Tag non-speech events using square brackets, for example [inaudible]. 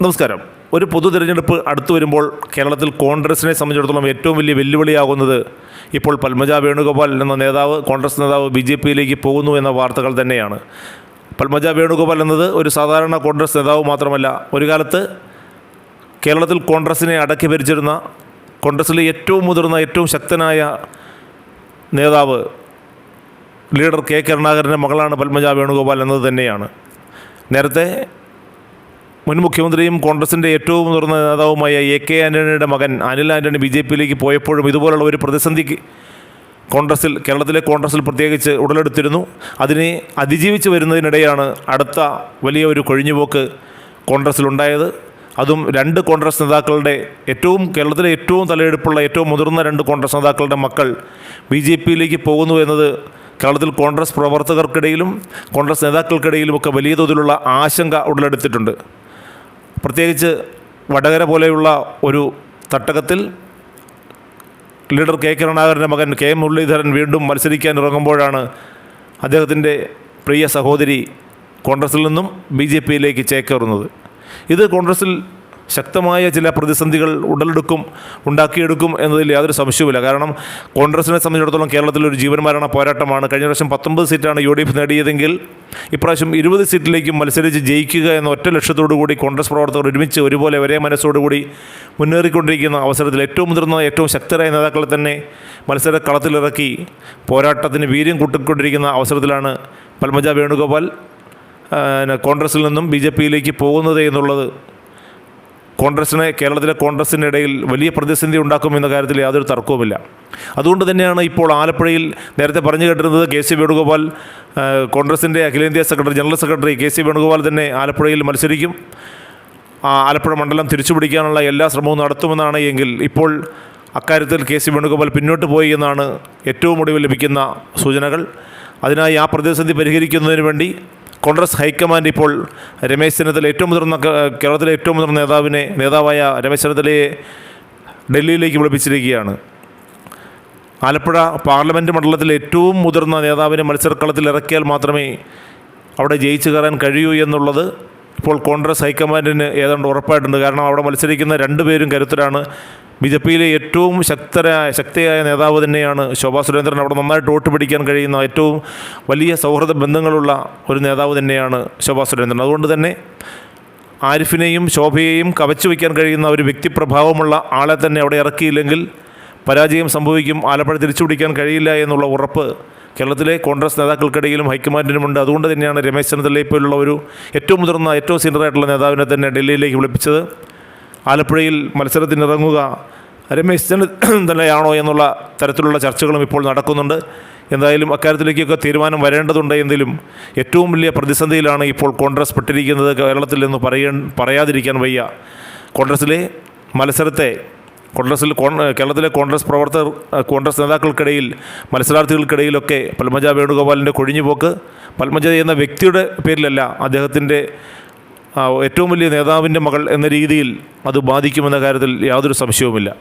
നമസ്കാരം. ഒരു പൊതു തിരഞ്ഞെടുപ്പ് അടുത്തു വരുമ്പോൾ കേരളത്തിൽ കോൺഗ്രസിനെ സംബന്ധിച്ചിടത്തോളം ഏറ്റവും വലിയ വെല്ലുവിളിയാകുന്നത് ഇപ്പോൾ പത്മജ വേണുഗോപാൽ എന്ന നേതാവ് കോൺഗ്രസ് നേതാവ് ബി ജെ പിയിലേക്ക് പോകുന്നു എന്ന വാർത്തകൾ തന്നെയാണ്. പത്മജ വേണുഗോപാൽ എന്നത് ഒരു സാധാരണ കോൺഗ്രസ് നേതാവ് മാത്രമല്ല ഒരു കാലത്ത് കേരളത്തിൽ കോൺഗ്രസിനെ അടക്കി ഭരിച്ചിരുന്ന കോൺഗ്രസിലെ ഏറ്റവും മുതിർന്ന ഏറ്റവും ശക്തനായ നേതാവ് ലീഡർ കെ കരുണാകരന്റെ മകളാണ് പത്മജ വേണുഗോപാൽ എന്നത് തന്നെയാണ്. നേരത്തെ മുൻ മുഖ്യമന്ത്രിയും കോൺഗ്രസിന്റെ ഏറ്റവും മുതിർന്ന നേതാവുമായ എ കെ ആന്റണിയുടെ മകൻ അനിൽ ആന്റണി ബി ജെ പിയിലേക്ക് പോയപ്പോഴും ഇതുപോലുള്ള ഒരു പ്രതിസന്ധിക്ക് കോൺഗ്രസിൽ കേരളത്തിലെ കോൺഗ്രസിൽ പ്രത്യേകിച്ച് ഉടലെടുത്തിരുന്നു. അതിനെ അതിജീവിച്ച് വരുന്നതിനിടെയാണ് അടുത്ത വലിയ ഒരു കൊഴിഞ്ഞുപോക്ക് കോൺഗ്രസിലുണ്ടായത് അതും രണ്ട് കോൺഗ്രസ് നേതാക്കളുടെ ഏറ്റവും കേരളത്തിലെ ഏറ്റവും തലയെടുപ്പുള്ള ഏറ്റവും മുതിർന്ന രണ്ട് കോൺഗ്രസ് നേതാക്കളുടെ മക്കൾ ബി ജെ പിയിലേക്ക് പോകുന്നു എന്നത് കേരളത്തിൽ കോൺഗ്രസ് പ്രവർത്തകർക്കിടയിലും കോൺഗ്രസ് നേതാക്കൾക്കിടയിലുമൊക്കെ വലിയ തോതിലുള്ള ആശങ്ക ഉടലെടുത്തിട്ടുണ്ട്. പ്രത്യേകിച്ച് വടകര പോലെയുള്ള ഒരു തട്ടകത്തിൽ ലീഡർ കെ കരുണാകരന്റെ മകൻ കെ മുരളീധരൻ വീണ്ടും മത്സരിക്കാൻ ഇറങ്ങുമ്പോഴാണ് അദ്ദേഹത്തിന്റെ പ്രിയ സഹോദരി കോൺഗ്രസിൽ നിന്നും ബി ജെ പിയിലേക്ക് ചേക്കേറുന്നത്. ഇത് കോൺഗ്രസിൽ ശക്തമായ ചില പ്രതിസന്ധികൾ ഉടലെടുക്കും ഉണ്ടാക്കിയെടുക്കും എന്നതിൽ യാതൊരു സംശയവുമില്ല. കാരണം കോൺഗ്രസിനെ സംബന്ധിച്ചിടത്തോളം കേരളത്തിൽ ഒരു ജീവന്മാരണ പോരാട്ടമാണ്. കഴിഞ്ഞ വർഷം പത്തൊമ്പത് സീറ്റാണ് യു ഡി എഫ് നേടിയതെങ്കിൽ ഇപ്രാവശ്യം ഇരുപത് സീറ്റിലേക്കും മത്സരിച്ച് ജയിക്കുക എന്ന ഒറ്റ ലക്ഷ്യത്തോടു കൂടി കോൺഗ്രസ് പ്രവർത്തകർ ഒരുമിച്ച് ഒരുപോലെ ഒരേ മനസ്സോടുകൂടി മുന്നേറിക്കൊണ്ടിരിക്കുന്ന അവസരത്തിൽ ഏറ്റവും മുതിർന്ന ഏറ്റവും ശക്തരായ നേതാക്കളെ തന്നെ മത്സര കളത്തിലിറക്കി പോരാട്ടത്തിന് വീര്യം കൂട്ടിക്കൊണ്ടിരിക്കുന്ന അവസരത്തിലാണ് പത്മജ വേണുഗോപാൽ കോൺഗ്രസിൽ നിന്നും ബി ജെ പിയിലേക്ക് പോകുന്നത് എന്നുള്ളത് കോൺഗ്രസിനെ കേരളത്തിലെ കോൺഗ്രസിന്റെ ഇടയിൽ വലിയ പ്രതിസന്ധി ഉണ്ടാക്കുമെന്ന കാര്യത്തിൽ യാതൊരു തർക്കവുമില്ല. അതുകൊണ്ട് തന്നെയാണ് ഇപ്പോൾ ആലപ്പുഴയിൽ നേരത്തെ പറഞ്ഞു കേട്ടിരുന്നത് കെ സി വേണുഗോപാൽ കോൺഗ്രസിന്റെ അഖിലേന്ത്യാ secretary general secretary K C Venugopal തന്നെ ആലപ്പുഴയിൽ മത്സരിക്കും. ആലപ്പുഴ മണ്ഡലം തിരിച്ചുപിടിക്കാനുള്ള എല്ലാ ശ്രമവും നടത്തുമെന്നാണ് എങ്കിൽ ഇപ്പോൾ അക്കാര്യത്തിൽ കെ സി വേണുഗോപാൽ പിന്നോട്ട് പോയി എന്നാണ് ഏറ്റവും ഒടുവിൽ ലഭിക്കുന്ന സൂചനകൾ. അതിനായി ആ പ്രതിസന്ധി പരിഹരിക്കുന്നതിന് വേണ്ടി കോൺഗ്രസ് ഹൈക്കമാൻഡ് ഇപ്പോൾ രമേശ് ചെന്നിത്തല ഏറ്റവും മുതിർന്ന കേരളത്തിലെ ഏറ്റവും മുതിർന്ന നേതാവിനെ നേതാവായ രമേശ് ചെന്നിത്തലയെ ഡൽഹിയിലേക്ക് വിളിപ്പിച്ചിരിക്കുകയാണ്. ആലപ്പുഴ പാർലമെന്റ് മണ്ഡലത്തിലെ ഏറ്റവും മുതിർന്ന നേതാവിനെ മത്സരക്കളത്തിൽ ഇറക്കിയാൽ മാത്രമേ അവിടെ ജയിച്ചു കയറാൻ കഴിയൂ എന്നുള്ളത് ഇപ്പോൾ കോൺഗ്രസ് ഹൈക്കമാൻഡിന് ഏതാണ്ട് ഉറപ്പായിട്ടുണ്ട്. കാരണം അവിടെ മത്സരിക്കുന്ന രണ്ടുപേരും കരുത്തരാണ്. ബി ജെ പിയിലെ ഏറ്റവും ശക്തരായ ശക്തിയായ നേതാവ് തന്നെയാണ് ശോഭാ സുരേന്ദ്രൻ. അവിടെ നന്നായിട്ട് വോട്ട് പിടിക്കാൻ കഴിയുന്ന ഏറ്റവും വലിയ സൗഹൃദ ബന്ധങ്ങളുള്ള ഒരു നേതാവ് തന്നെയാണ് ശോഭാ സുരേന്ദ്രൻ. അതുകൊണ്ട് തന്നെ ആരിഫിനെയും ശോഭയെയും കവച്ചു വയ്ക്കാൻ കഴിയുന്ന ഒരു വ്യക്തിപ്രഭാവമുള്ള ആളെ തന്നെ അവിടെ ഇറക്കിയില്ലെങ്കിൽ പരാജയം സംഭവിക്കും ആലപ്പുഴ തിരിച്ചുപിടിക്കാൻ കഴിയില്ല എന്നുള്ള ഉറപ്പ് കേരളത്തിലെ കോൺഗ്രസ് നേതാക്കൾക്കിടയിലും ഹൈക്കമാൻഡിനുമുണ്ട്. അതുകൊണ്ട് തന്നെയാണ് രമേശ് ചെന്നിത്തലയെ പോലുള്ള ഒരു ഏറ്റവും മുതിർന്ന ഏറ്റവും സീനിയർ സീനിയറായിട്ടുള്ള നേതാവിനെ തന്നെ ഡൽഹിയിലേക്ക് വിളിപ്പിച്ചത്. ആലപ്പുഴയിൽ മത്സരത്തിനിറങ്ങുക രമേശ് ചെന്നിത്തലയാണോ [clears throat] എന്നുള്ള തരത്തിലുള്ള ചർച്ചകളും ഇപ്പോൾ നടക്കുന്നുണ്ട്. എന്തായാലും അക്കാര്യത്തിലേക്കൊക്കെ തീരുമാനം വരേണ്ടതുണ്ട് എങ്കിലും ഏറ്റവും വലിയ പ്രതിസന്ധിയിലാണ് ഇപ്പോൾ കോൺഗ്രസ് പെട്ടിരിക്കുന്നത് കേരളത്തിൽ എന്ന് പറയാൻ പറയാതിരിക്കാൻ വയ്യ. കോൺഗ്രസിലെ മത്സരത്തെ കോൺഗ്രസിൽ കോൺ കേരളത്തിലെ കോൺഗ്രസ് പ്രവർത്തകർ കോൺഗ്രസ് നേതാക്കൾക്കിടയിൽ മത്സരാർത്ഥികൾക്കിടയിലൊക്കെ പത്മജ വേണുഗോപാലിന്റെ കൊഴിഞ്ഞുപോക്ക് പത്മജ എന്ന വ്യക്തിയുടെ പേരിലല്ല അദ്ദേഹത്തിന്റെ ഏറ്റവും വലിയ നേതാവിന്റെ മകൾ എന്ന രീതിയിൽ അത് ബാധിക്കുമെന്ന കാര്യത്തിൽ യാതൊരു സംശയവുമില്ല.